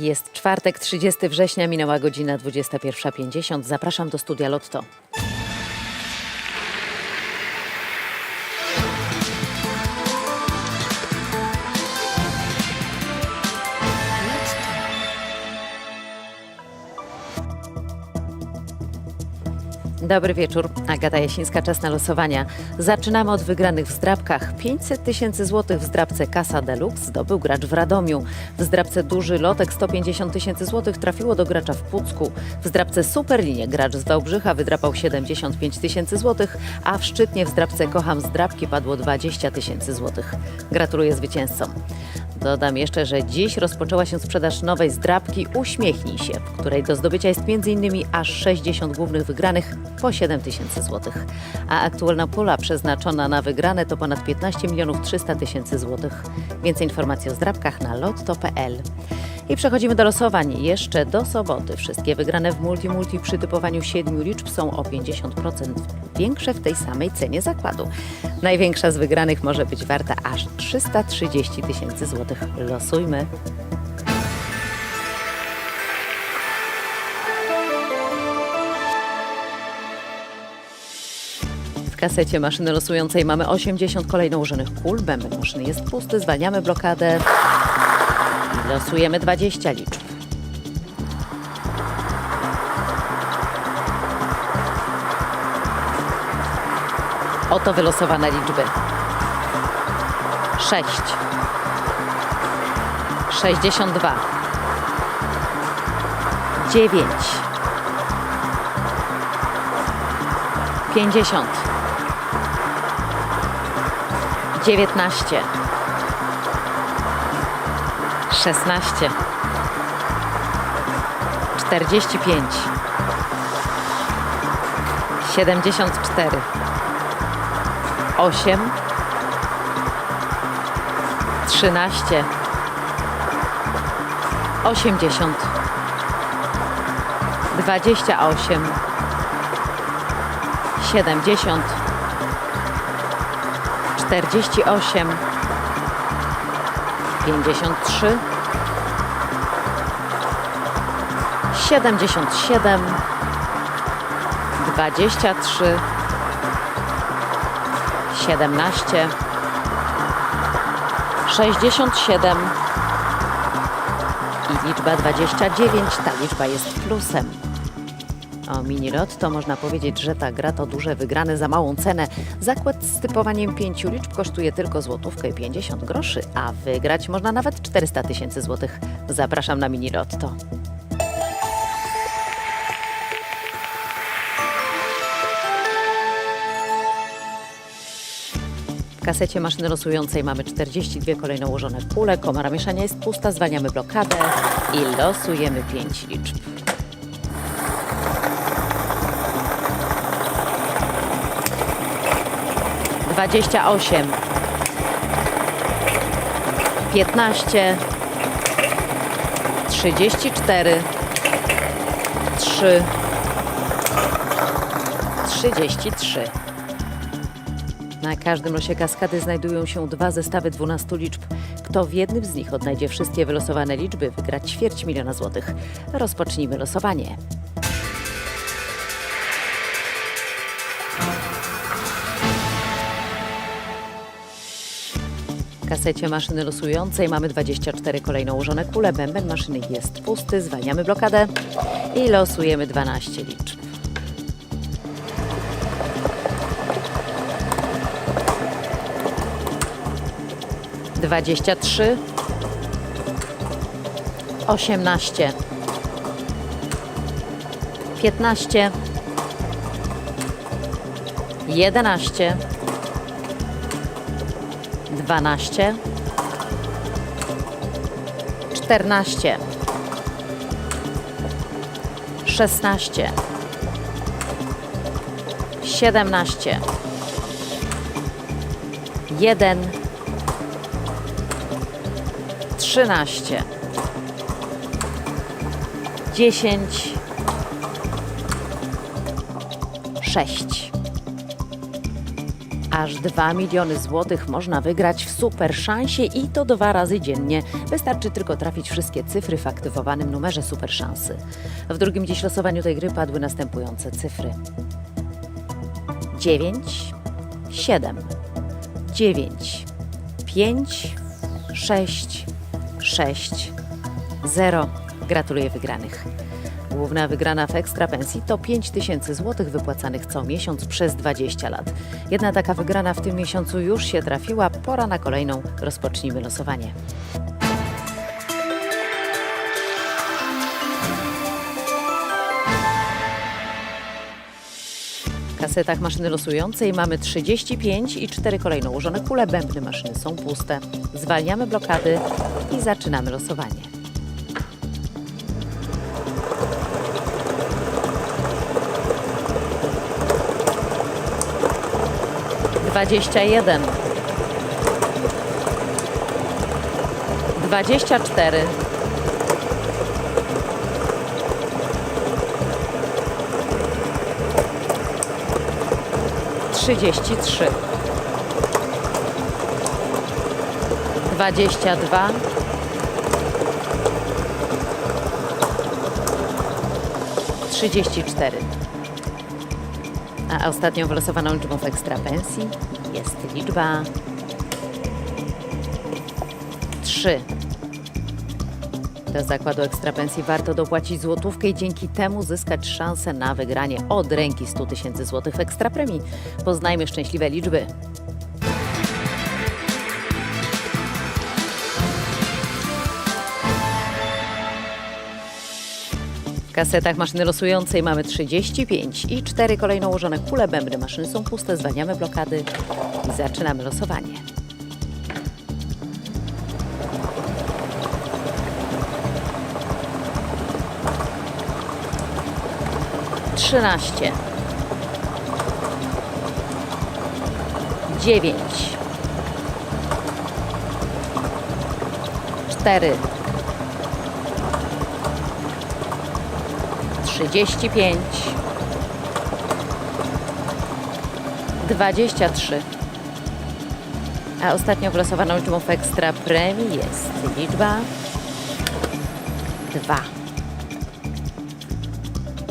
Jest czwartek, 30 września, minęła godzina 21.50. Zapraszam do studia Lotto. Dobry wieczór. Agata Jasińska, czas na losowania. Zaczynamy od wygranych w zdrabkach. 500 tysięcy złotych w zdrabce Casa Deluxe zdobył gracz w Radomiu. W zdrabce Duży Lotek 150 tysięcy złotych trafiło do gracza w Pucku. W zdrabce Superlinie gracz z Wałbrzycha wydrapał 75 tysięcy złotych, a w Szczytnie w zdrabce Kocham zdrabki padło 20 tysięcy złotych. Gratuluję zwycięzcom. Dodam jeszcze, że dziś rozpoczęła się sprzedaż nowej zdrabki Uśmiechnij się, w której do zdobycia jest m.in. aż 60 głównych wygranych po 7 tysięcy złotych. A aktualna pula przeznaczona na wygrane to ponad 15 milionów 300 tysięcy złotych. Więcej informacji o zdrabkach na lotto.pl. I przechodzimy do losowań. Jeszcze do soboty wszystkie wygrane w Multi Multi przy typowaniu 7 liczb są o 50% większe w tej samej cenie zakładu. Największa z wygranych może być warta aż 330 tysięcy złotych. Losujmy. W kasecie maszyny losującej mamy 80 kolejno ułożonych kul. Bęben maszyny jest pusty, zwalniamy blokadę. Losujemy 20 liczb. Oto wylosowane liczby. 6 62 9 50 19 16 45 74 8 13 80 28 70 48 53 77 23 17 67 i liczba 29. Ta liczba jest plusem. O mini to można powiedzieć, że ta gra to duże wygrane za małą cenę. Zakład z typowaniem pięciu liczb kosztuje tylko złotówkę i 50 groszy, a wygrać można nawet 400 tysięcy złotych. Zapraszam na mini W kasecie maszyny losującej mamy 42 kolejno ułożone kule, komara mieszania jest pusta, zwalniamy blokadę i losujemy 5 liczb. Dwadzieścia osiem, piętnaście, trzydzieści cztery, trzy, trzydzieści trzy. Na każdym losie kaskady znajdują się dwa zestawy 12 liczb. Kto w jednym z nich odnajdzie wszystkie wylosowane liczby, wygra ćwierć miliona złotych. Rozpocznijmy losowanie. Kasecie maszyny losującej mamy 24 kolejno ułożone kule. Bęben maszyny jest pusty. Zwalniamy blokadę i losujemy 12 liczb. 23 18 15 11 12 14 16 17 1 13 10 6 Aż 2 miliony złotych można wygrać w super szansie i to dwa razy dziennie. Wystarczy tylko trafić wszystkie cyfry w aktywowanym numerze super szansy. W drugim dziś losowaniu tej gry padły następujące cyfry. 9, 7, 9, 5, 6, 6, 0. Gratuluję wygranych. Główna wygrana w ekstra pensji to 5 tysięcy złotych wypłacanych co miesiąc przez 20 lat. Jedna taka wygrana w tym miesiącu już się trafiła. Pora na kolejną. Rozpocznijmy losowanie. Kasetach maszyny losującej mamy 35 i 4 kolejno ułożone kule. Bębny maszyny są puste. Zwalniamy blokady i zaczynamy losowanie. Dwadzieścia jeden. Dwadzieścia cztery. Trzydzieści trzy. Dwadzieścia dwa. Trzydzieści cztery. A ostatnią wylosowaną liczbą w ekstra pensji jest liczba 3. Do zakładu ekstra pensji warto dopłacić złotówkę i dzięki temu zyskać szansę na wygranie od ręki 100 tysięcy złotych w ekstra premii. Poznajmy szczęśliwe liczby. W kasetach maszyny losującej mamy 35 i 4 kolejno ułożone kule bębny. Maszyny są puste, zwalniamy blokady i zaczynamy losowanie. Trzynaście. Dziewięć. Cztery. Trzydzieści pięć. Dwadzieścia trzy. A ostatnią wylosowaną liczbą w ekstra premii jest liczba dwa.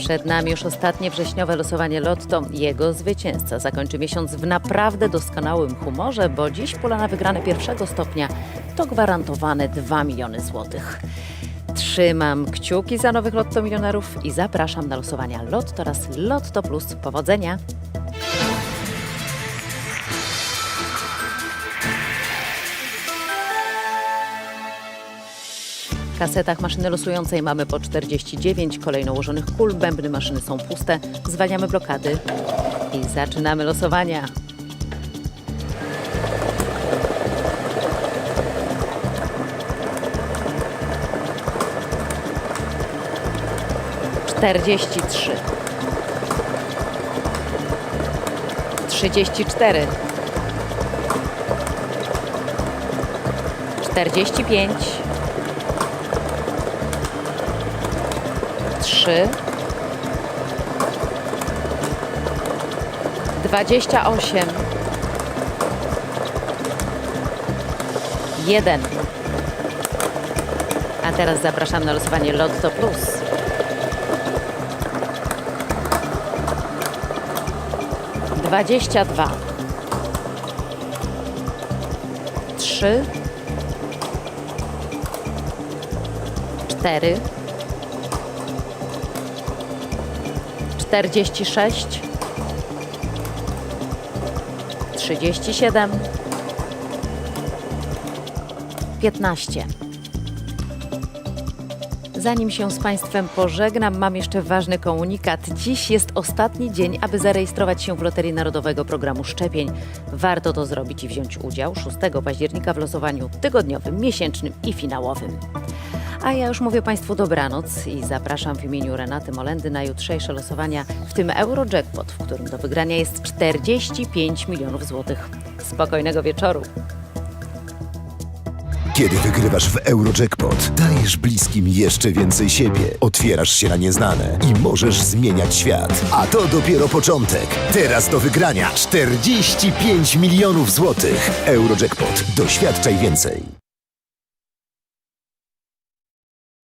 Przed nami już ostatnie wrześniowe losowanie Lotto. Jego zwycięzca zakończy miesiąc w naprawdę doskonałym humorze, bo dziś pula na wygrane pierwszego stopnia to gwarantowane 2 miliony złotych. Trzymam kciuki za nowych Lotto milionerów i zapraszam na losowania Lotto oraz Lotto Plus. Powodzenia! Kasetach maszyny losującej mamy po 49 kolejno ułożonych kul. Bębny maszyny są puste. Zwalniamy blokady i zaczynamy losowania. Czterdzieści trzy. Trzydzieści cztery. Czterdzieści pięć. Trzy, dwadzieścia osiem, jeden. A teraz zapraszam na losowanie Lotto Plus. Dwadzieścia dwa, trzy, cztery. 46 37 15 Zanim się z Państwem pożegnam, mam jeszcze ważny komunikat. Dziś jest ostatni dzień, aby zarejestrować się w Loterii Narodowego Programu Szczepień. Warto to zrobić i wziąć udział 6 października w losowaniu tygodniowym, miesięcznym i finałowym. A ja już mówię Państwu dobranoc i zapraszam w imieniu Renaty Molendy na jutrzejsze losowania, w tym Eurojackpot, w którym do wygrania jest 45 milionów złotych. Spokojnego wieczoru. Kiedy wygrywasz w Eurojackpot, dajesz bliskim jeszcze więcej siebie, otwierasz się na nieznane i możesz zmieniać świat. A to dopiero początek. Teraz do wygrania 45 milionów złotych. Eurojackpot. Doświadczaj więcej.